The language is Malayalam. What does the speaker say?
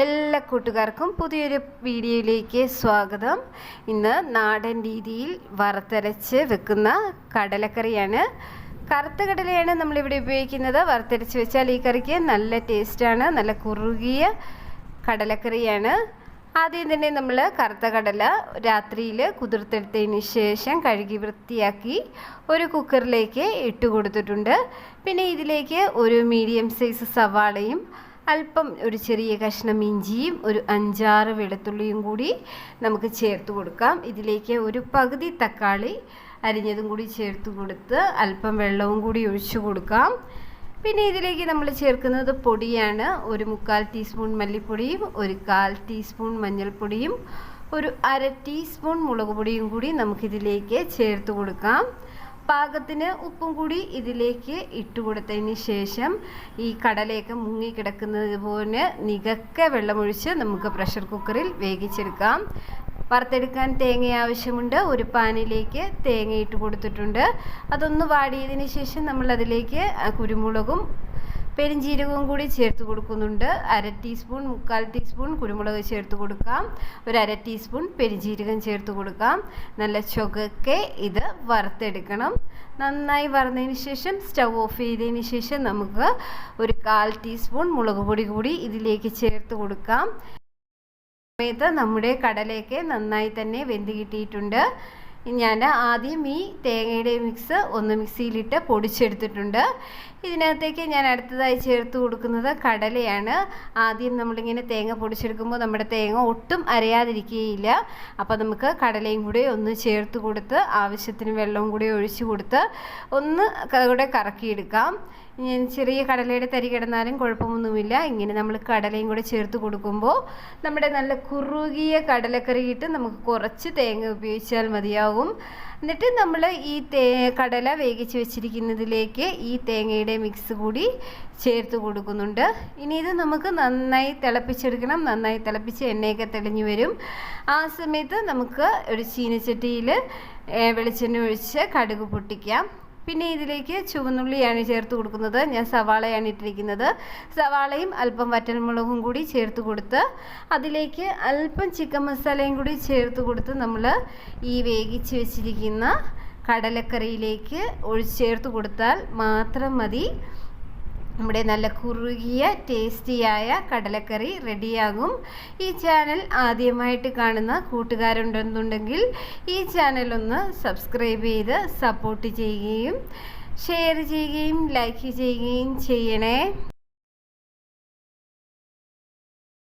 എല്ലാ കൂട്ടുകാർക്കും പുതിയൊരു വീഡിയോയിലേക്ക് സ്വാഗതം. ഇന്ന് നാടൻ രീതിയിൽ വറുത്തരച്ച് വെക്കുന്ന കടലക്കറിയാണ്. കറുത്ത കടലയാണ് നമ്മളിവിടെ ഉപയോഗിക്കുന്നത്. വറുത്തരച്ച് വെച്ചാൽ ഈ കറിക്ക് നല്ല ടേസ്റ്റാണ് നല്ല കുറുകിയ കടലക്കറിയാണ്. ആദ്യം തന്നെ നമ്മൾ കറുത്ത കടല രാത്രിയിൽ കുതിർത്തെടുത്തതിന് ശേഷം കഴുകി വൃത്തിയാക്കി ഒരു കുക്കറിലേക്ക് ഇട്ട് കൊടുത്തിട്ടുണ്ട്. പിന്നെ ഇതിലേക്ക് ഒരു മീഡിയം സൈസ് സവാളയും അല്പം ഒരു ചെറിയ കഷ്ണം ഇഞ്ചിയും ഒരു അഞ്ചാറ് വെളുത്തുള്ളിയും കൂടി നമുക്ക് ചേർത്ത് കൊടുക്കാം. ഇതിലേക്ക് ഒരു പകുതി തക്കാളി അരിഞ്ഞതും കൂടി ചേർത്ത് കൊടുത്ത് അല്പം വെള്ളവും കൂടി ഒഴിച്ചു കൊടുക്കാം. പിന്നെ ഇതിലേക്ക് നമ്മൾ ചേർക്കുന്നത് പൊടിയാണ്. ഒരു മുക്കാൽ ടീസ്പൂൺ മല്ലിപ്പൊടിയും ഒരു കാൽ ടീസ്പൂൺ മഞ്ഞൾപ്പൊടിയും ഒരു അര ടീസ്പൂൺ മുളക് പൊടിയും കൂടി നമുക്കിതിലേക്ക് ചേർത്ത് കൊടുക്കാം. പാകത്തിന് ഉപ്പും കൂടി ഇതിലേക്ക് ഇട്ട് കൊടുത്തതിന് ശേഷം ഈ കടലയൊക്കെ മുങ്ങിക്കിടക്കുന്നത് പോലെ നികക്കെ വെള്ളമൊഴിച്ച് നമുക്ക് പ്രഷർ കുക്കറിൽ വേവിച്ചെടുക്കാം. വറുത്തെടുക്കാൻ തേങ്ങ ആവശ്യമുണ്ട്. ഒരു പാനിലേക്ക് തേങ്ങ ഇട്ട് കൊടുത്തിട്ടുണ്ട്. അതൊന്ന് വാടിയതിന് ശേഷം നമ്മൾ അതിലേക്ക് കുരുമുളകും പെരിഞ്ജീരകവും കൂടി ചേർത്ത് കൊടുക്കുന്നുണ്ട്. അര ടീസ്പൂൺ മുക്കാൽ ടീസ്പൂൺ കുരുമുളക് ചേർത്ത് കൊടുക്കാം. ഒരു അര ടീസ്പൂൺ പെരിഞ്ജീരകം ചേർത്ത് കൊടുക്കാം. നല്ല ചുകക്കെ ഇത് വറുത്തെടുക്കണം. നന്നായി വറുന്നതിന് ശേഷം സ്റ്റൗ ഓഫ് ചെയ്തതിന് ശേഷം നമുക്ക് ഒരു കാൽ ടീസ്പൂൺ മുളക് പൊടി കൂടി ഇതിലേക്ക് ചേർത്ത് കൊടുക്കാം. സമയത്ത് നമ്മുടെ കടലയൊക്കെ നന്നായി തന്നെ വെന്ത് കിട്ടിയിട്ടുണ്ട്. ഞാൻ ആദ്യം ഈ തേങ്ങയുടെ മിക്സ് ഒന്ന് മിക്സിയിലിട്ട് പൊടിച്ചെടുത്തിട്ടുണ്ട്. ഇതിനകത്തേക്ക് ഞാൻ അടുത്തതായി ചേർത്ത് കൊടുക്കുന്നത് കടലയാണ്. ആദ്യം നമ്മളിങ്ങനെ തേങ്ങ പൊടിച്ചെടുക്കുമ്പോൾ നമ്മുടെ തേങ്ങ ഒട്ടും അരയാതിരിക്കുകയില്ല. അപ്പോൾ നമുക്ക് കടലയും കൂടി ഒന്ന് ചേർത്ത് കൊടുത്ത് ആവശ്യത്തിന് വെള്ളവും കൂടി ഒഴിച്ച് കൊടുത്ത് ഒന്ന് കൂടെ കറക്കിയെടുക്കാം. ചെറിയ കടലയുടെ തരി കിടന്നാലും കുഴപ്പമൊന്നുമില്ല. ഇങ്ങനെ നമ്മൾ കടലയും കൂടെ ചേർത്ത് കൊടുക്കുമ്പോൾ നമ്മുടെ നല്ല കുറുകിയ കടലക്കറി ഇട്ട് നമുക്ക് കുറച്ച് തേങ്ങ ഉപയോഗിച്ചാൽ മതിയാകും എന്നിട്ട് നമ്മൾ ഈ തേ കടല വേവിച്ച് വെച്ചിരിക്കുന്നതിലേക്ക് ഈ തേങ്ങയുടെ മിക്സ് കൂടി ചേർത്ത് കൊടുക്കുന്നുണ്ട്. ഇനി ഇത് നമുക്ക് നന്നായി തിളപ്പിച്ചെടുക്കണം. നന്നായി തിളപ്പിച്ച് എണ്ണയൊക്കെ തെളിഞ്ഞു വരും. ആ സമയത്ത് നമുക്ക് ഒരു ചീനച്ചട്ടിയിൽ വെളിച്ചെണ്ണ ഒഴിച്ച് കടുക് പൊട്ടിക്കാം. പിന്നെ ഇതിലേക്ക് ചുവന്നുള്ളിയാണ് ചേർത്ത് കൊടുക്കുന്നത്. ഞാൻ സവാളയാണ് ഇട്ടിരിക്കുന്നത്. സവാളയും അല്പം വറ്റൽമുളകും കൂടി ചേർത്ത് കൊടുത്ത് അതിലേക്ക് അല്പം ചിക്കൻ മസാലയും കൂടി ചേർത്ത് കൊടുത്ത് നമ്മൾ ഈ വേവിച്ച് വെച്ചിരിക്കുന്ന കടലക്കറിയിലേക്ക് ഒഴിച്ച് ചേർത്ത് കൊടുത്താൽ മാത്രം മതി. നമ്മുടെ നല്ല കുറുകിയ ടേസ്റ്റിയായ കടലക്കറി റെഡിയാകും. ഈ ചാനൽ ആദ്യമായിട്ട് കാണുന്ന കൂട്ടുകാരുണ്ടെന്നുണ്ടെങ്കിൽ ഈ ചാനൽ ഒന്ന് സബ്സ്ക്രൈബ് ചെയ്ത് സപ്പോർട്ട് ചെയ്യുകയും ഷെയർ ചെയ്യുകയും ലൈക്ക് ചെയ്യുകയും ചെയ്യണേ.